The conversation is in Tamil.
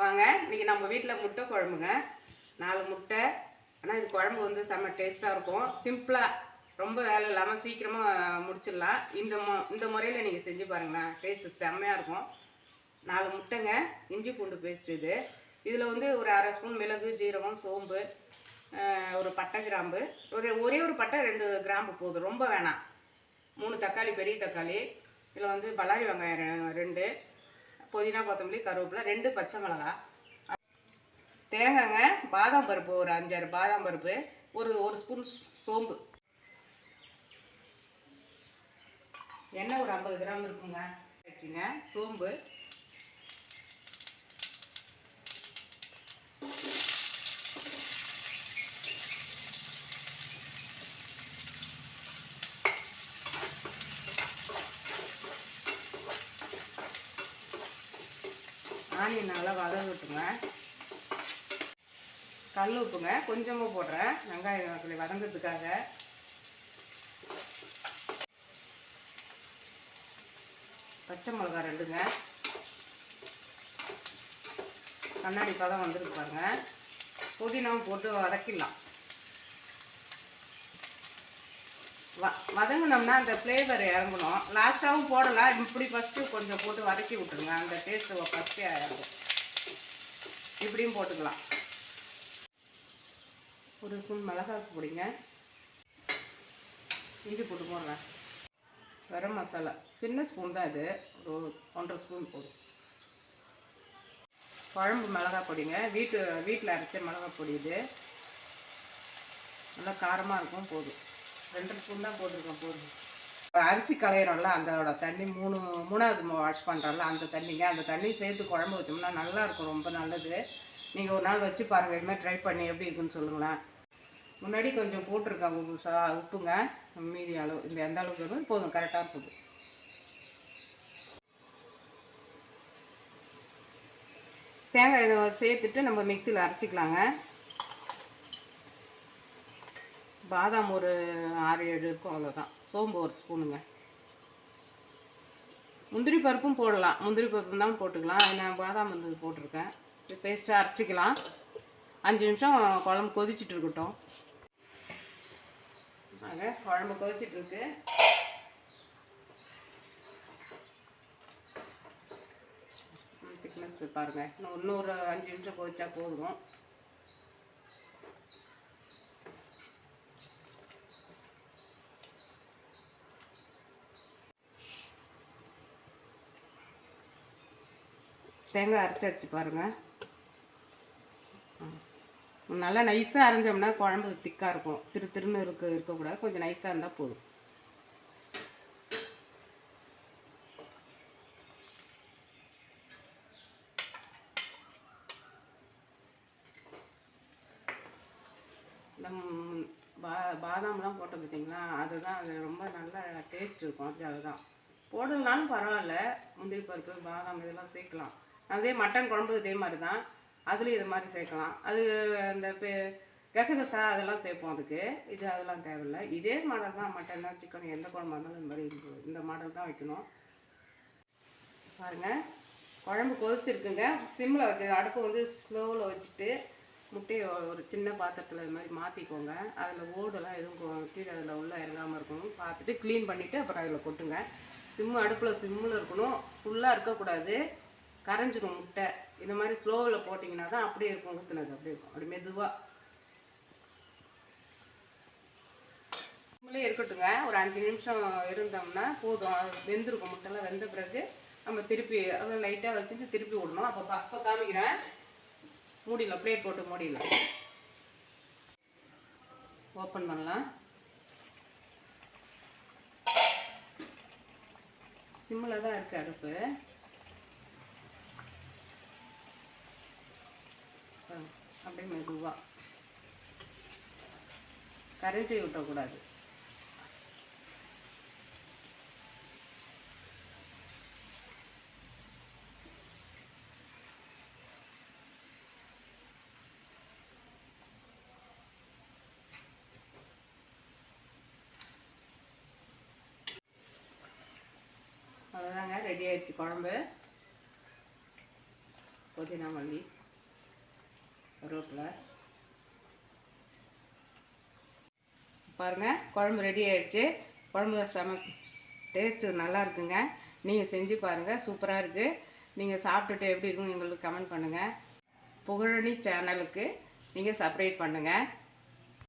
வாங்க இன்னைக்கு நம்ம வீட்டில் முட்டை குழம்புங்க. நாலு முட்டை. ஆனால் இது குழம்பு வந்து செம்ம டேஸ்ட்டாக இருக்கும். சிம்பிளாக ரொம்ப வேலை இல்லாமல் சீக்கிரமாக முடிச்சிடலாம். இந்த மு இந்த முறையில் நீங்கள் செஞ்சு பாருங்களேன் டேஸ்ட்டு செம்மையாக இருக்கும். நாலு முட்டைங்க இஞ்சி பூண்டு பேஸ்ட் இது. இதில் வந்து ஒரு அரை ஸ்பூன் மிளகு ஜீரகம் சோம்பு ஒரு பட்டை கிராம்பு. ஒரு ஒரே ஒரு பட்டை ரெண்டு கிராம்பு போதும். ரொம்ப வேணாம். மூணு தக்காளி பெரிய தக்காளி. இதில் வந்து பல்லாரி வெங்காயம் ரெண்டு. புதினா கொத்தமல்லி கருவேப்பிலை ரெண்டு பச்சை மிளகாய் தேங்காய்ங்க பாதாம் பருப்பு ஒரு அஞ்சாறு பாதாம் பருப்பு ஒரு ஒரு ஸ்பூன் சோம்பு. எண்ணெய் ஒரு ஐம்பது கிராம் இருக்குங்க. வச்சுங்க சோம்பு. ஆனியன் நல்லா வதங்கட்டுங்க கல் உப்புங்க. கொஞ்சமாக போடுறேன். வெங்காயம் அப்படி வதங்கிறதுக்காக. பச்சை மிளகா ரெண்டுங்க. கண்ணாடி பதம் வந்துருக்கு பாருங்க. புதினாவும் போட்டு வதக்கிடலாம். வ வதங்கினோம்னா அந்த ஃப்ளேவர் இறங்கணும். லாஸ்ட்டாகவும் போடலாம். இப்படி ஃபஸ்ட்டு கொஞ்சம் போட்டு வதக்கி விட்டுருங்க. அந்த டேஸ்ட்டு ஃபஸ்ட்டே இறங்கும். இப்படியும் போட்டுக்கலாம். ஒரு ஸ்பூன் மிளகாய் பொடிங்க. இஞ்சி போட்டு போடுறேன் கரம் மசாலா. சின்ன ஸ்பூன் தான் இது. ஒரு ஒன்றரை ஸ்பூன் போதும். குழம்பு மிளகாய் பொடிங்க. வீட்டு வீட்டில் அரைச்ச மிளகாய் பொடி இது. நல்லா காரமாக இருக்கும் போதும். ரெண்டு ஸ்பூன் தான் போட்டிருக்கேன் போதும். அரிசி களையிறோம்ல அதோட தண்ணி மூணு மூணாவது வாஷ் பண்ணுறோம்ல அந்த தண்ணிங்க. அந்த தண்ணி சேர்த்து குழம்பு வச்சோம்னா நல்லா இருக்கும் ரொம்ப நல்லது. நீங்கள் ஒரு நாள் வச்சு பாருங்கள் இதுமாதிரி ட்ரை பண்ணி எப்படி இருக்குன்னு சொல்லுங்களேன். முன்னாடி கொஞ்சம் போட்டிருக்கேன் உப்பு சா உப்புங்க. மீதி அளவு இந்த எந்த அளவுக்கு வரும் போதும் கரெக்டாக இருக்குது தேங்காய் இதை சேர்த்துட்டு நம்ம மிக்சியில் அரைச்சிக்கலாங்க. பாதாம் ஒரு ஆறு ஏழு இருக்கும் அவ்வளோதான் சோம்பு ஒரு ஸ்பூனுங்க. முந்திரி பருப்பும் போடலாம். முந்திரி பருப்பு இருந்தாலும் போட்டுக்கலாம். நான் பாதாம் வந்து போட்டிருக்கேன். இது பேஸ்ட்டாக அரைச்சிக்கலாம். அஞ்சு நிமிஷம் குழம்பு கொதிச்சிட்டு இருக்கட்டும். ஆக குழம்பு கொதிச்சிட்ருக்கு திக்னஸ் பாருங்கள் இன்னும் இன்னொரு அஞ்சு நிமிஷம் கொதிச்சா போதும். தேங்காய் அரைச்சி அரைச்சி பாருங்கள் நல்லா நைஸாக அரைஞ்சோம்னா குழம்பு திக்காக இருக்கும். திரு திருன்னு இருக்க இருக்கக்கூடாது. கொஞ்சம் நைஸாக இருந்தால் போதும். நம் பா பாதாம்லாம் போட்டோம் பார்த்தீங்களா அதுதான் அது ரொம்ப நல்லா டேஸ்ட் இருக்கும். அதுக்காக தான் போடலனாலும் பரவாயில்ல. முந்திரி பருப்பு பாதாம் இதெல்லாம் சேர்க்கலாம். அதே மட்டன் குழம்பு இதே மாதிரி தான் அதுலேயும் இது மாதிரி சேர்க்கலாம். அது அந்த பெ கசகசா அதெல்லாம் சேர்ப்போம் அதுக்கு. இது அதெல்லாம் தேவையில்லை. இதே மாடல் தான் மட்டன் சிக்கன் எந்த குழம்பா இருந்தாலும் இந்த மாதிரி இந்த- மாடல் தான் வைக்கணும். பாருங்கள் குழம்பு கொதிச்சிருக்குங்க. சிம்மில் வச்சு அடுப்பு வந்து ஸ்லோவில் வச்சுட்டு முட்டையை ஒரு சின்ன பாத்திரத்தில் இது மாதிரி மாற்றிக்கோங்க அதில் ஓடெல்லாம் எதுவும் கீழே அதில் உள்ளே இறங்காமல் இருக்கணும். பார்த்துட்டு க்ளீன் பண்ணிவிட்டு அப்புறம் அதில் கொட்டுங்க. சிம்மு அடுப்பில் சிம்மில் இருக்கணும். ஃபுல்லாக இருக்கக்கூடாது. கரைஞ்சிரும் முட்டை. இந்த மாதிரி ஸ்லோவில் போட்டிங்கன்னா தான் அப்படியே இருக்கும் ஊற்றுனது அப்படியே இருக்கும். அப்படி மெதுவாக சிம்மிலே இருக்கட்டுங்க. ஒரு அஞ்சு நிமிஷம் இருந்தோம்னா போதும். வெந்திருக்கும். முட்டைலாம் வெந்த பிறகு நம்ம திருப்பி அவ்வளோ லைட்டாக வச்சுட்டு திருப்பி விடணும். அப்போ அப்போ காமிக்கிறேன். மூடியில் பிளேட் போட்டு மூடியில் ஓப்பன் பண்ணலாம். சிம்மில் தான் இருக்குது அடுப்பு பாருங்க, அப்படியே மெதுவாக கரைஞ்சி விட்டக்கூடாது அவ்வளோதாங்க ரெடி ஆயிடுச்சு குழம்பு. புதினா மல்லி. கருவேப்பிலை பாருங்க குழம்பு ரெடி ஆயிடுச்சு. குழம்பு செம டேஸ்ட்டு நல்லா இருக்குங்க. நீங்கள் செஞ்சு பாருங்கள் சூப்பராக இருக்குது நீங்கள் சாப்பிட்டுட்டு எப்படி இருக்குன்னு எங்களுக்கு கமெண்ட் பண்ணுங்கள் புகழனி சேனலுக்கு நீங்கள் சப்ரேட் பண்ணுங்கள்